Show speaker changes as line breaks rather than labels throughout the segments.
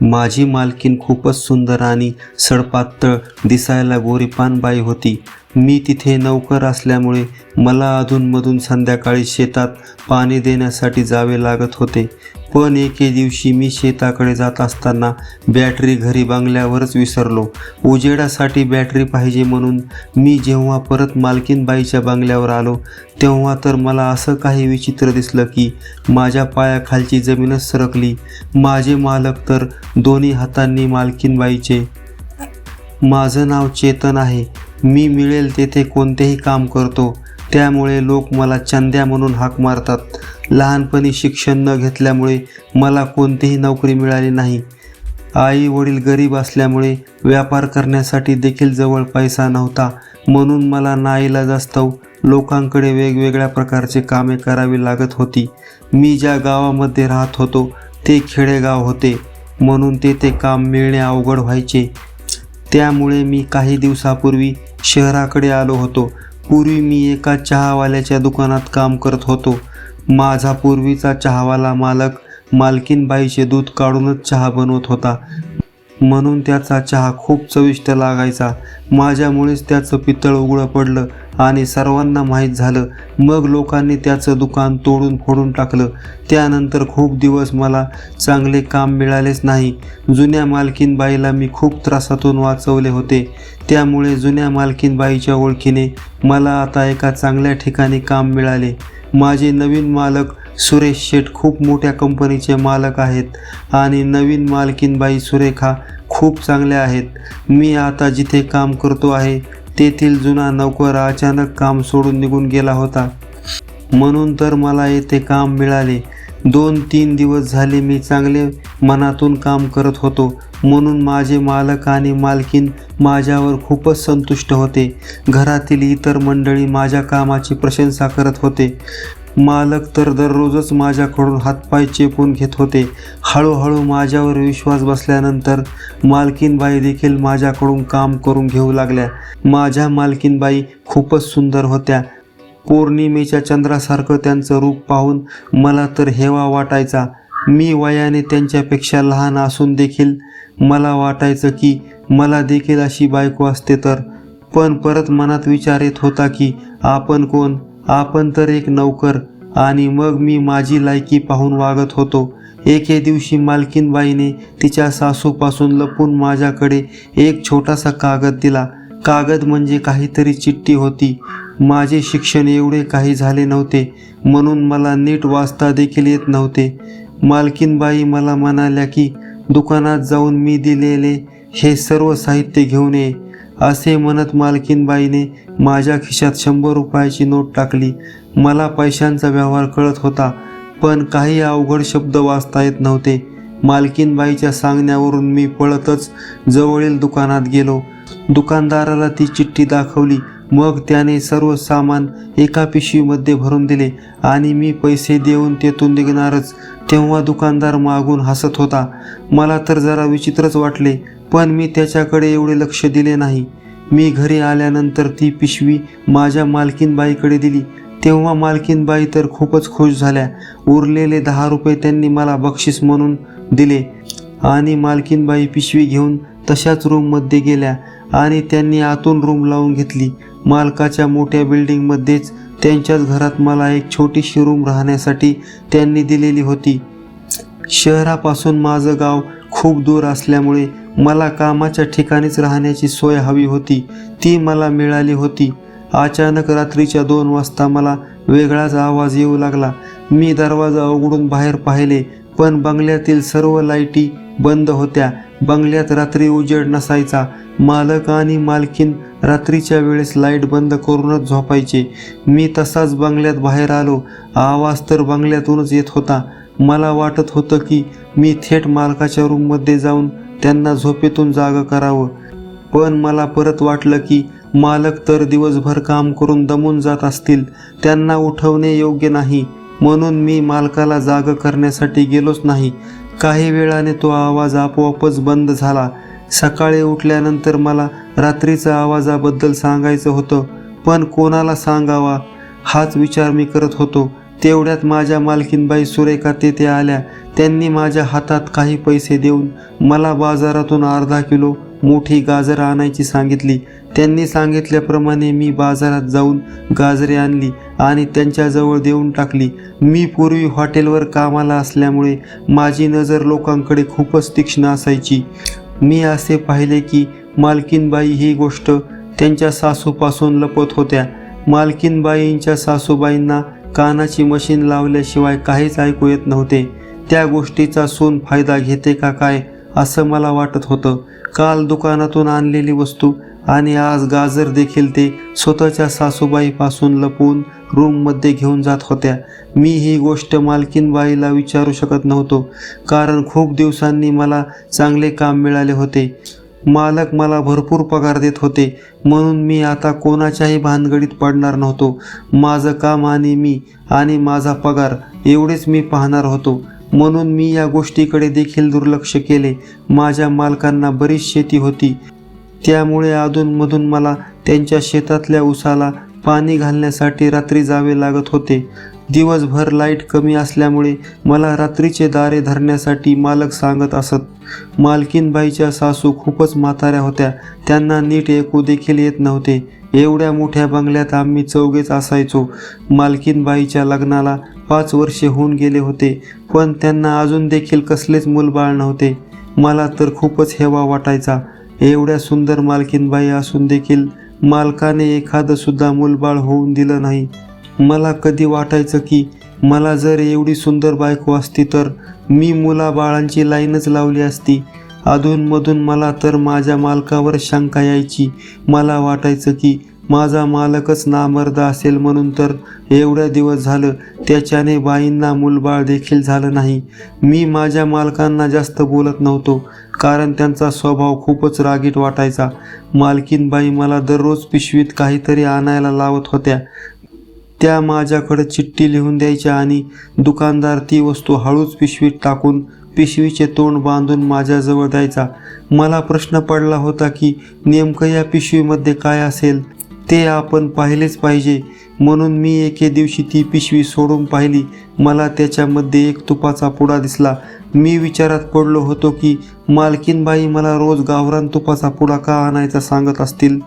माझी मालकीन खूपच सुंदर आणि सडपातळ दिसायला गोरीपान बाई होती. मी तिथे नौकर असल्यामुळे मला अधूनमधून संध्याकाळी शेतात पाणी देण्यासाठी जावे लागत होते. पण एके दिवशी मी शेताकडे जात असताना बॅटरी घरी बंगल्यावरच विसरलो. उजेडासाठी बॅटरी पाहिजे म्हणून मी जेव्हा परत मालकीनबाईच्या बंगल्यावर आलो तेव्हा तर मला असं काही विचित्र दिसलं की माझ्या पायाखालची जमीनच सरकली. माझे मालक तर दोन्ही हातांनी मालकीनबाईचे. माझं नाव चेतन आहे. मी मिळेल तेथे कोणतेही काम करतो. त्यामुळे लोक मला चंद्या म्हणून हाक मारतात. लहानपणी शिक्षण न घेतल्यामुळे मला कोणतीही नोकरी मिळाली नाही. आई वडील गरीब असल्यामुळे व्यापार करण्यासाठी देखील जवळ पैसा नव्हता. म्हणून मला नाईलाजास्तव लोकांकडे वेगवेगळ्या प्रकारचे कामे करावी लागत होती. मी ज्या गावामध्ये राहत होतो ते खेडेगाव होते. म्हणून तेथे काम मिळणे अवघड व्हायचे. त्यामुळे मी काही दिवसापूर्वी शहराकडे आलो होतो. पूर्वी मी एका चहावाल्याच्या दुकानात काम करत होतो. माझा पूर्वीचा चहावाला मालक मालकीनबाईचे दूध काढूनच चहा बनवत होता. म्हणून त्याचा चहा खूप चविष्ट लागायचा. माझ्यामुळेच त्याचं पितळ उघडं पडलं. आणि सर्वांना माहीत झालं. मग लोकांनी त्याचं दुकान तोडून फोडून टाकलं. त्यानंतर खूप दिवस मला चांगले काम मिळालेच नाही. जुन्या मालकीनबाईला मी खूप त्रासातून वाचवले होते. त्यामुळे जुन्या मालकीनबाईच्या ओळखीने मला आता एका चांगल्या ठिकाणी काम मिळाले. माझे नवीन मालक सुरेश शेठ खूप मोठ्या कंपनीचे मालक आहेत आणि नवीन मालकीनबाई सुरेखा खूप चांगल्या आहेत. मी आता जिथे काम करतो आहे तेथील जुना नोकर अचानक काम सोडून निघून गेला होता. म्हणून तर मला येथे काम मिळाले. दोन तीन दिवस झाले मी चांगले मनातून काम करत होतो. म्हणून माझे मालक आणि मालकीन माझ्यावर खूपच संतुष्ट होते. घरातील इतर मंडळी माझ्या कामाची प्रशंसा करत होते. मालक तर दररोजच माझ्याकडून हातपाय चेपून घेत होते. हळूहळू माझ्यावर विश्वास बसल्यानंतर मालकीनबाई देखील माझ्याकडून काम करून घेऊ लागल्या. माझ्या मालकीनबाई खूपच सुंदर होत्या. पौर्णिमेच्या चंद्रासारखं त्यांचं रूप पाहून मला तर हेवा वाटायचा. मी वयाने त्यांच्यापेक्षा लहान असून देखील मला वाटायचं की मला देखील अशी बायको असते तर. पण परत मनात विचार येत होता की आपण कोण? आपण तर एक नौकर आणि मग मी माझी लायकी पाहून वागत होतो. एके दिवशी मालकीनबाईने तिच्या सासूपासून लपून माझ्याकडे एक छोटासा कागद दिला. कागद म्हणजे काहीतरी चिठ्ठी होती. माझे शिक्षण एवढे काही झाले नव्हते म्हणून मला नीट वाचता देखील येत नव्हते. मालकीनबाई मला म्हणाल्या की दुकानात जाऊन मी दिलेले हे सर्व साहित्य घेऊन ये. असे म्हणत मालकीनबाईने माझ्या खिशात शंभर रुपयाची नोट टाकली. मला पैशांचा व्यवहार कळत होता पण काही अवघड शब्द वाचता येत नव्हते. मालकीनबाईच्या सांगण्यावरून मी पळतच जवळील दुकानात गेलो. दुकानदाराला ती चिठ्ठी दाखवली. मग त्याने सर्व सामान एका पिशवीमध्ये भरून दिले आणि मी पैसे देऊन तेथून निघणारच तेव्हा दुकानदार मागून हसत होता. मला तर जरा विचित्रच वाटले पण मी त्याच्याकडे एवढे लक्ष दिले नाही. मी घरी आल्यानंतर ती पिशवी माझ्या मालकीनबाईकडे दिली. तेव्हा मालकीनबाई तर खूपच खुश झाल्या. उरलेले दहा रुपये त्यांनी मला बक्षीस म्हणून दिले आणि मालकीनबाई पिशवी घेऊन तशाच रूममध्ये गेल्या आणि त्यांनी आतून रूम लावून घेतली. मालकाच्या मोठ्या बिल्डिंगमध्येच त्यांच्याच घरात मला एक छोटीशी रूम राहण्यासाठी त्यांनी दिलेली होती. शहरापासून माझं गाव खूप दूर असल्यामुळे मला कामाच्या ठिकाणीच राहण्याची सोय हवी होती ती मला मिळाली होती. अचानक रात्रीच्या दोन वाजता मला वेगळाच आवाज येऊ लागला. मी दरवाजा उघडून बाहेर पाहिले पण बंगल्यातील सर्व लाईटी बंद होत्या. बंगल्यात रात्री उजेड नसायचा. मालक आणि मालकीन रात्रीच्या वेळेस लाइट बंद करूनच झोपायचे. मी तसाच बंगल्यात बाहेर आलो. आवाज तर बंगल्यातूनच येत होता. मला वाटत होतं की मी थेट मालकाच्या रूममध्ये जाऊन त्यांना झोपेतून जागं करावं. पण मला परत वाटलं की मालक तर दिवसभर काम करून दमून जात असतील त्यांना उठवणे योग्य नाही. म्हणून मी मालकाला जाग करण्यासाठी गेलोच नाही. काही वेळाने तो आवाज आपोआपच बंद झाला. सकाळी उठल्यानंतर मला रात्रीचा आवाजाबद्दल सांगायचं होतं पण कोणाला सांगावा हाच विचार मी करत होतो. तेवढ्यात माझ्या मालकीनबाई सुरेखा तेथे आल्या. त्यांनी माझ्या हातात काही पैसे देऊन मला बाजारातून अर्धा किलो मोठी गाजर आणायची सांगितली. त्यांनी सांगितल्याप्रमाणे मी बाजारात जाऊन गाजरे आणली आणि त्यांच्याजवळ देऊन टाकली. मी पूर्वी हॉटेलवर कामाला असल्यामुळे माझी नजर लोकांकडे खूपच तीक्ष्ण असायची. मी असे पाहिले की मालकीनबाई ही गोष्ट त्यांच्या सासूपासून लपत होत्या. मालकीनबाईंच्या सासूबाईंना कानाची मशीन लावल्याशिवाय काहीच ऐकू येत नव्हते. त्या गोष्टीचा सून फायदा घेते का काय असं मला वाटत होतं. काल दुकानातून आणलेली वस्तू आणि आज गाजर देखील ते स्वतःच्या सासूबाईपासून लपवून रूममध्ये घेऊन जात होत्या. मी ही गोष्ट मालकीनबाईला विचारू शकत नव्हतो कारण खूप दिवसांनी मला चांगले काम मिळाले होते. मालक मला भरपूर पगार देत होते म्हणून मी आता कोणाच्याही भानगडीत पडणार नव्हतो. माझं काम आणि मी आणि माझा पगार एवढेच मी पाहणार होतो. म्हणून मी या गोष्टीकडे देखील दुर्लक्ष केले. माझ्या मालकांना बरीच शेती होती. त्यामुळे अधूनमधून मला त्यांच्या शेतातल्या उसाला पाणी घालण्यासाठी रात्री जावे लागत होते. दिवसभर लाइट कमी असल्यामुळे मला रात्रीचे दारे धरण्यासाठी मालक सांगत असत. मालकीनबाईच्या सासू खूपच म्हाताऱ्या होत्या. त्यांना नीट ऐकू देखील येत नव्हते. एवढ्या मोठ्या बंगल्यात आम्ही चौघेच असायचो. मालकीनबाईच्या लग्नाला पाच वर्षे होऊन गेले होते पण त्यांना अजून देखील कसलेच मूलबाळ नव्हते. मला तर खूपच हेवा वाटायचा. एवढ्या सुंदर मालकीनबाई असून देखील मालकाने एखादंसुद्धा मूलबाळ होऊन दिलं नाही. मला कधी वाटायचं की मला जर एवढी सुंदर बायको असती तर मी मुलाबाळांची लाईनच लावली असती. अधूनमधून मला तर माझ्या मालकावर शंका यायची. मला वाटायचं की माझा मालकच नामर्द असेल म्हणून तर एवढ्या दिवस झालं त्याच्याने बाईंना मूलबाळ देखील झालं नाही. मी माझ्या मालकांना जास्त बोलत नव्हतो कारण त्यांचा स्वभाव खूपच रागीट वाटायचा. मालकीनबाई मला दररोज पिशवीत काहीतरी आणायला लावत होत्या. त्या माझ्याकडे चिठ्ठी लिहून द्यायच्या आणि दुकानदार ती वस्तू हळूच पिशवीत टाकून पिशवीचे तोंड बांधून माझ्याजवळ द्यायचा. मला प्रश्न पडला होता की नेमकं या पिशवीमध्ये काय असेल? ते आपण पाहिलेच पाहिजे. म्हणून मी एके दिवशी ती पिशवी सोडून पाहिली. मला त्याच्यामध्ये एक तुपाचा पुडा दिसला. मी विचारात पडलो होतो की मालकीनबाई मला रोज गावरान तुपाचा पुडा का आणायचा सांगत असतील?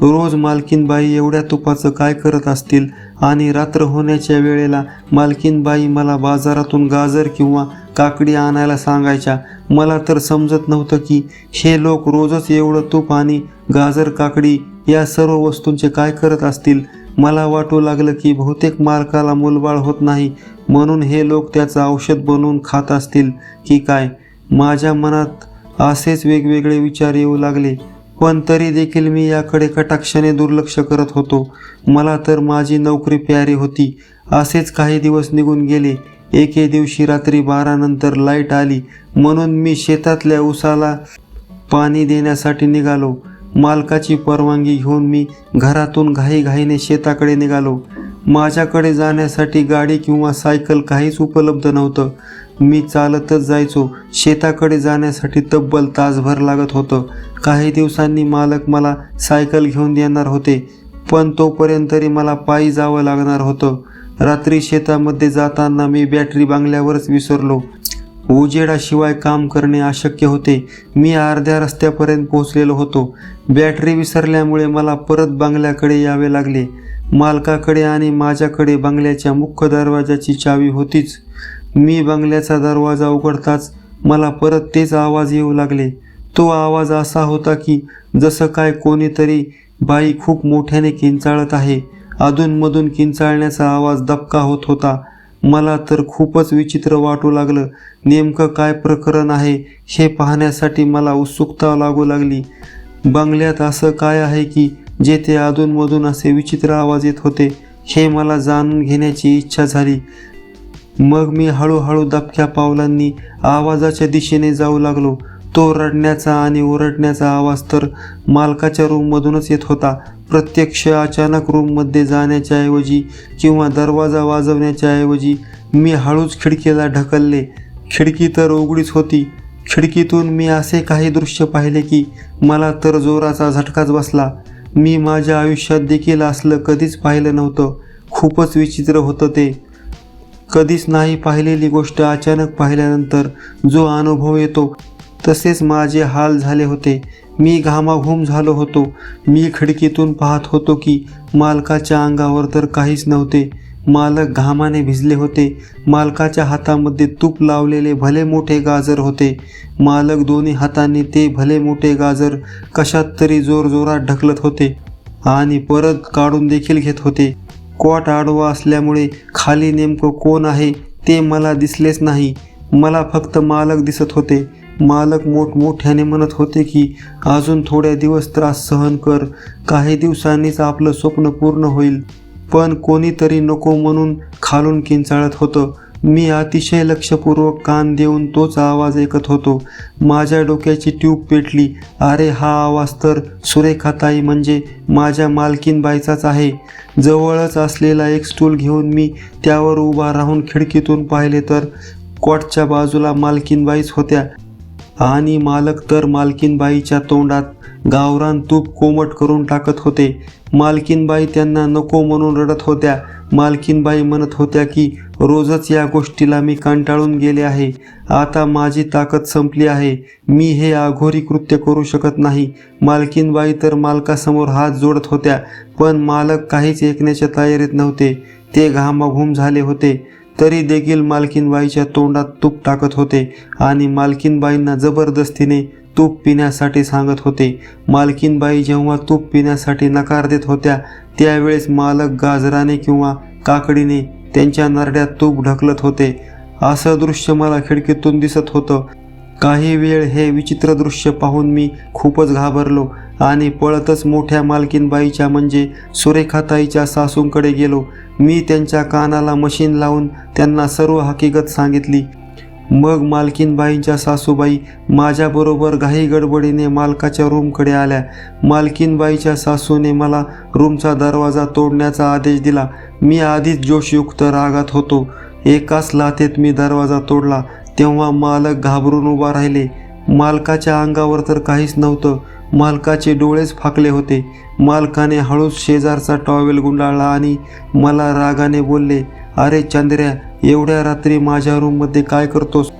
रोज मालकीनबाई एवढ्या तुपाचं काय करत असतील? आणि रात्र होण्याच्या वेळेला मालकीनबाई मला बाजारातून गाजर किंवा काकडी आणायला सांगायच्या. मला तर समजत नव्हतं की हे लोक रोजच एवढं तूप आणि गाजर काकडी या सर्व वस्तूंचे काय करत असतील? मला वाटू लागलं की बहुतेक मालकाला मूलबाळ होत नाही. म्हणून हे लोक त्याचं औषध बनवून खात असतील की काय? माझ्या मनात असेच वेगवेगळे विचार येऊ लागले. पण तरी देखील मी याकडे कटाक्षाने दुर्लक्ष करत होतो. मला तर माझी नोकरी प्यारी होती. असेच काही दिवस निघून गेले. एके दिवशी रात्री बारानंतर लाइट आली. म्हणून मी शेतातल्या उसाला पाणी देण्यासाठी निघालो. मालकाची परवानगी घेऊन मी घरातून घाईघाईने शेताकडे निघालो. माझ्याकडे जाण्यासाठी गाडी किंवा सायकल काहीच उपलब्ध नव्हतं. मी चालतच जायचो. शेताकडे जाण्यासाठी तब्बल तासभर लागत होतं. काही दिवसांनी मालक मला सायकल घेऊन देणार होते पण तोपर्यंत तरी मला पायी जावं लागणार होतं. रात्री शेतामध्ये जाताना मी बॅटरी बांगल्यावरच विसरलो. उजेडाशिवाय काम करणे अशक्य होते. मी अर्ध्या रस्त्यापर्यंत पोहोचलेलो होतो. बॅटरी विसरल्यामुळे मला परत बंगल्याकडे यावे लागले. मालकाकडे आणि माझ्याकडे बंगल्याच्या मुख्य दरवाजाची चावी होतीच. मी बंगल्याचा दरवाजा उघडताच मला परत तेच आवाज येऊ लागले. तो आवाज असा होता की जसं काय कोणीतरी बाई खूप मोठ्याने किंचाळत आहे. अधूनमधून किंचाळण्याचा आवाज दबका होत होता. मला तर खूपच विचित्र वाटू लागलं. नेमकं काय प्रकरण आहे हे पाहण्यासाठी मला उत्सुकता लागू लागली. बंगल्यात असं काय आहे की जेथे अधूनमधून असे विचित्र आवाज येत होते हे मला जाणून घेण्याची इच्छा झाली. मग मी हळूहळू दबक्या पावलांनी आवाजाच्या दिशेने जाऊ लागलो. तो रडण्याचा आणि ओरडण्याचा आवाज तर मालकाच्या रूममधूनच येत होता. प्रत्यक्ष अचानक रूममध्ये जाण्याच्या ऐवजी किंवा दरवाजा वाजवण्याच्या ऐवजी मी हळूच खिडकीला ढकलले. खिडकी तर उघडीच होती. खिडकीतून मी असे काही दृश्य पाहिले की मला तर जोराचा झटकाच बसला. मी माझ्या आयुष्यात देखील असलं कधीच पाहिलं नव्हतं. खूपच विचित्र होतं ते. कधीच नाही पाहिलेली गोष्ट अचानक पाहिल्यानंतर जो अनुभव येतो तसेच माझे हाल झाले होते. मी घामाघूम झालो होतो. मी खिडकीतून पाहत होतो की मालकाच्या अंगावर तर काहीच नव्हते. मालक घामाने भिजले होते. मालकाच्या हातामध्ये तूप लावलेले भले मोठे गाजर होते. मालक दोन्ही हातांनी ते भले मोठे गाजर कशात तरी जोरजोरात ढकलत होते आणि परत काढून देखील घेत होते. कॉट आडवा असल्यामुळे खाली नेमकं कोण आहे ते मला दिसलेच नाही. मला फक्त मालक दिसत होते. मालक मोठमोठ्याने म्हणत होते की अजून थोड्या दिवस त्रास सहन कर. काही दिवसांनीच आपलं स्वप्न पूर्ण होईल. पण कोणीतरी नको म्हणून खालून किंचाळत होतं. मी अतिशय लक्षपूर्वक कान देऊन तोच आवाज ऐकत होतो. माझ्या डोक्याची ट्यूब पेटली. अरे हा आवाज तर सुरेखाताई म्हणजे माझ्या मालकीनबाईचाच आहे. जवळच असलेला एक स्टूल घेऊन मी त्यावर उभा राहून खिडकीतून पाहिले तर कॉटच्या बाजूला मालकीनबाईच होत्या. आणि मालक तर मालकीनबाईच्या तोंडात गावरान तूप कोमट करून टाकत होते. मालकीनबाई त्यांना नको म्हणून रडत होत्या. मालकीनबाई म्हणत होत्या की रोजच या गोष्टीला मी कंटाळून गेले आहे. आता माझी ताकद संपली आहे. मी हे अघोरी कृत्य करू शकत नाही. मालकीनबाई तर मालकासमोर हात जोडत होत्या पण मालक काहीच ऐकण्याच्या तयारीत नव्हते. ते घामाघूम झाले होते. तरी देखील मालकीनबाईच्या तोंडात तूप टाकत होते आणि मालकीनबाईंना जबरदस्तीने तूप पिण्यासाठी सांगत होते. मालकीनबाई जेव्हा तूप पिण्यासाठी नकार देत होत्या त्यावेळेस मालक गाजराने किंवा काकडीने त्यांच्या नरड्यात तूप ढकलत होते. असं दृश्य मला खिडकीतून दिसत होतं. काही वेळ हे विचित्र दृश्य पाहून मी खूपच घाबरलो आणि पळतच मोठ्या मालकीनबाईच्या म्हणजे सुरेखाताईच्या सासूंकडे गेलो. मी त्यांच्या कानाला मशीन लावून त्यांना सर्व हकीकत सांगितली. मग मालकीनबाईंच्या सासूबाई माझ्याबरोबर घाई गडबडीने मालकाच्या रूमकडे आल्या. मालकीनबाईच्या सासूने मला रूमचा दरवाजा तोडण्याचा आदेश दिला. मी आधीच जोशयुक्त रागात होतो. एकाच लाथेत मी दरवाजा तोडला. तेव्हा मालक घाबरून उभा राहिले. मालकाच्या अंगावर तर काहीच नव्हतं. मालकाचे डोळेच फाकले होते. मालकाने हळूच शेजारचा टॉवेल गुंडाळला आणि मला रागाने बोलले अरे चंद्र्या एवढ्या रात्री माझ्या रूममध्ये काय करतोस?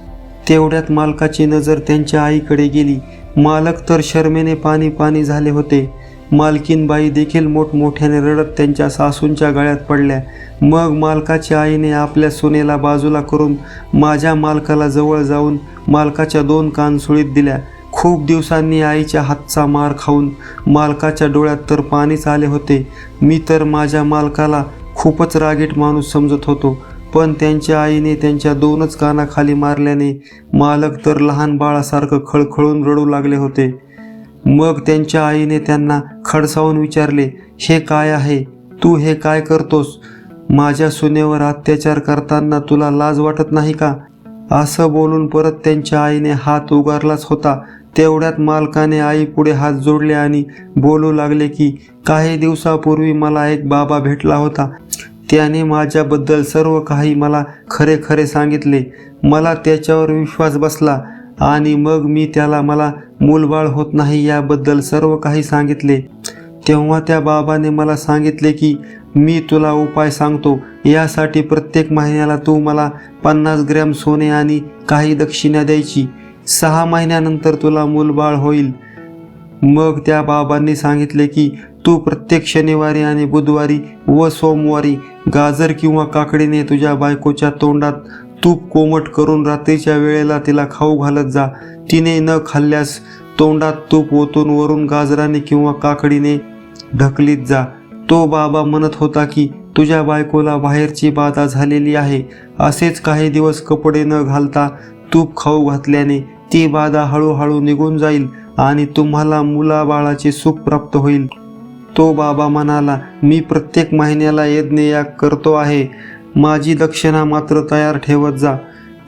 तेवढ्यात मालकाची नजर त्यांच्या आईकडे गेली. मालक तर शर्मेने पाणी पाणी झाले होते. मालकीनबाई देखील मोठमोठ्याने रडत त्यांच्या सासूंच्या गळ्यात पडल्या. मग मालकाच्या आईने आपल्या सुनेला बाजूला करून माझ्या मालकाला जवळ जाऊन मालकाच्या दोन कानसुळीत दिल्या. खूप दिवसांनी आईच्या हातचा मार खाऊन मालकाच्या डोळ्यात तर पाणीच आले होते. मी तर माझ्या मालकाला खूपच रागीट माणूस समजत होतो. पण त्यांच्या आईने त्यांच्या दोनच कानाखाली मारल्याने मालक तर लहान बाळासारखं खळखळून रडू लागले होते. मग त्यांच्या आईने त्यांना खडसावून विचारले हे काय आहे? तू हे काय करतोस? माझ्या सुनेवर अत्याचार करताना तुला लाज वाटत नाही का? असं बोलून परत त्यांच्या आईने हात उगारलाच होता. तेवढ्यात मालकाने आई पुढे हात जोडले आणि बोलू लागले की काही दिवसापूर्वी मला एक बाबा भेटला होता. त्याने माझ्याबद्दल सर्व काही मला खरे खरे सांगितले. मला त्याच्यावर विश्वास बसला आणि मग मी त्याला मला मूलबाळ होत नाही याबद्दल सर्व काही सांगितले. तेव्हा त्या बाबाने मला सांगितले की मी तुला उपाय सांगतो. यासाठी प्रत्येक महिन्याला तू मला पन्नास ग्रॅम सोने आणि काही दक्षिणा द्यायची. सहा महिन्यानंतर तुला मूलबाळ होईल. मग त्या बाबांनी सांगितले की तू प्रत्येक शनिवारी आणि बुधवारी व सोमवारी गाजर किंवा काकडीने तुझ्या बायकोच्या तोंडात तूप कोमट करून रात्रीच्या वेळेला तिला खाऊ घालत जा. तिने न खाल्ल्यास तोंडात तूप ओतून वरून गाजराने किंवा काकडीने ढकलीत जा. तो बाबा म्हणत होता की तुझ्या बायकोला बाहेरची बाधा झालेली आहे. असेच काही दिवस कपडे न घालता तूप खाऊ घातल्याने ती बाधा हळूहळू निघून जाईल आणि तुम्हाला मुलाबाळाचे सुख प्राप्त होईल. तो बाबा म्हणाला मी प्रत्येक महिन्याला यज्ञयाग करतो आहे. माझी दक्षिणा मात्र तयार ठेवत जा.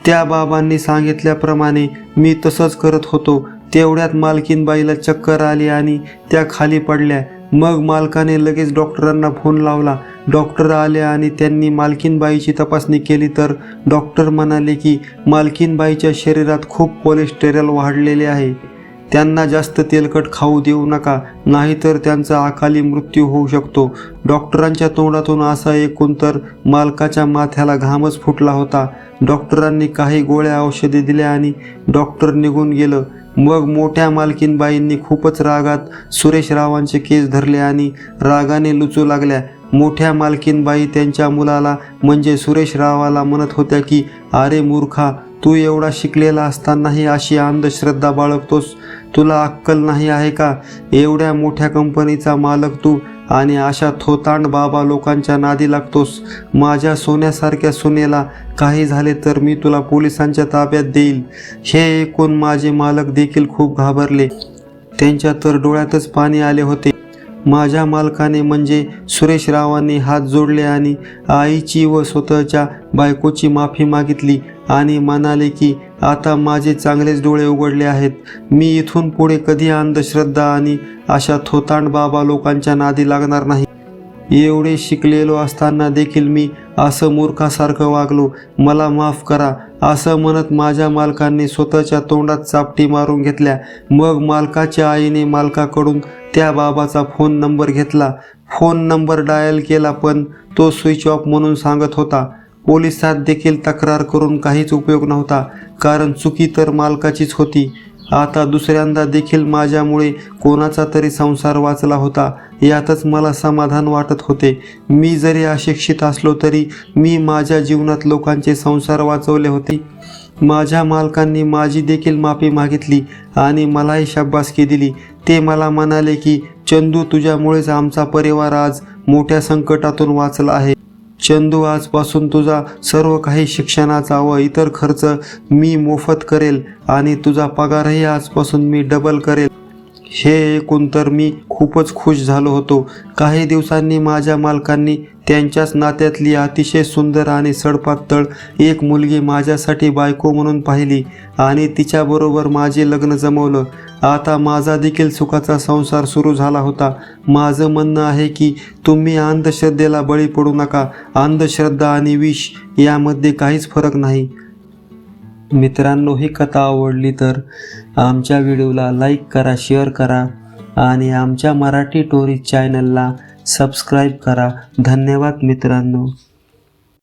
त्या बाबांनी सांगितल्याप्रमाणे मी तसंच करत होतो. तेवढ्यात मालकीनबाईला चक्कर आली आणि त्या खाली पडल्या. मग मालकाने लगेच डॉक्टरांना फोन लावला. डॉक्टर आले आणि त्यांनी मालकीनबाईची तपासणी केली तर डॉक्टर म्हणाले की मालकीनबाईच्या शरीरात खूप कोलेस्टेरॉल वाढलेले आहे. त्यांना जास्त तेलकट खाऊ देऊ नका नाहीतर त्यांचा अकाली मृत्यू होऊ शकतो. डॉक्टरांच्या तोंडातून असा एकूण तर मालकाच्या माथ्याला घामच फुटला होता. डॉक्टरांनी काही गोळ्या औषधे दिल्या आणि डॉक्टर निघून गेलं. मग मोठ्या मालकीनबाईंनी खूपच रागात सुरेश रावांचे केस धरले आणि रागाने लुचू लागल्या. मोठ्या मालकीनबाई त्यांच्या मुलाला म्हणजे सुरेश रावाला म्हणत होत्या की अरे मूर्खा तू एवढा शिकलेला असतानाही अशी अंधश्रद्धा बाळगतोस. तुला अक्कल नाही आहे का? एवढ्या मोठ्या कंपनीचा मालक तू आणि अशा थोतांड बाबा लोकांच्या नादी लागतोस. माझ्या सोन्यासारख्या सोन्याला काही झाले तर मी तुला पोलिसांच्या ताब्यात देईल. हे ऐकून माझे मालक देखील खूप घाबरले. त्यांच्या तर डोळ्यातच पाणी आले होते. माझ्या मालकाने म्हणजे सुरेश रावांनी हात जोडले आणि आईची व स्वतःच्या बायकोची माफी मागितली आणि म्हणाले की आता माझे चांगलेच डोळे उघडले आहेत. मी इथून पुढे कधी अंधश्रद्धा आणि अशा थोतांड बाबा लोकांच्या नादी लागणार नाही. एवढे शिकलेलो असताना देखील मी असं मूर्खासारखं वागलो. मला माफ करा. असं म्हणत माझ्या मालकांनी स्वतःच्या तोंडात चापटी मारून घेतल्या. मग मालकाच्या आईने मालकाकडून त्या बाबाचा फोन नंबर घेतला. फोन नंबर डायल केला पण तो स्विच ऑफ म्हणून सांगत होता. पोलिसात देखील तक्रार करून काहीच उपयोग नव्हता कारण चुकी तर मालकाचीच होती. आता दुसऱ्यांदा देखील माझ्यामुळे कोणाचा तरी संसार वाचला होता. यातच मला समाधान वाटत होते. मी जरी अशिक्षित असलो तरी मी माझ्या जीवनात लोकांचे संसार वाचवले होते. माझ्या मालकांनी माझी देखील माफी मागितली आणि मलाही शाबासकी दिली. ते मला म्हणाले की चंदू तुझ्यामुळेच आमचा परिवार आज मोठ्या संकटातून वाचला आहे. चंदू आजपासून तुझा सर्व काही शिक्षणाचा व इतर खर्च मी मोफत करेल आणि तुझा पगारही आजपासून मी डबल करेल. हे ऐकून तर मी खूपच खुश झालो होतो. काही दिवसांनी माझ्या मालकांनी त्यांच्याच नात्यातली अतिशय सुंदर आणि सडपातळ एक मुलगी माझ्यासाठी बायको म्हणून पाहिली आणि तिच्याबरोबर माझे लग्न जमवलं. आता माझा देखील सुखाचा संसार सुरू झाला होता. माझं म्हणणं आहे की तुम्ही अंधश्रद्धेला बळी पडू नका. अंधश्रद्धा आणि विष यामध्ये काहीच फरक नाही. मित्रांनो ही कथा आवडली तर आमच्या व्हिडिओला लाईक करा शेअर करा आणि आमच्या मराठी टोरीज चॅनलला सबस्क्राईब करा. धन्यवाद मित्रांनो.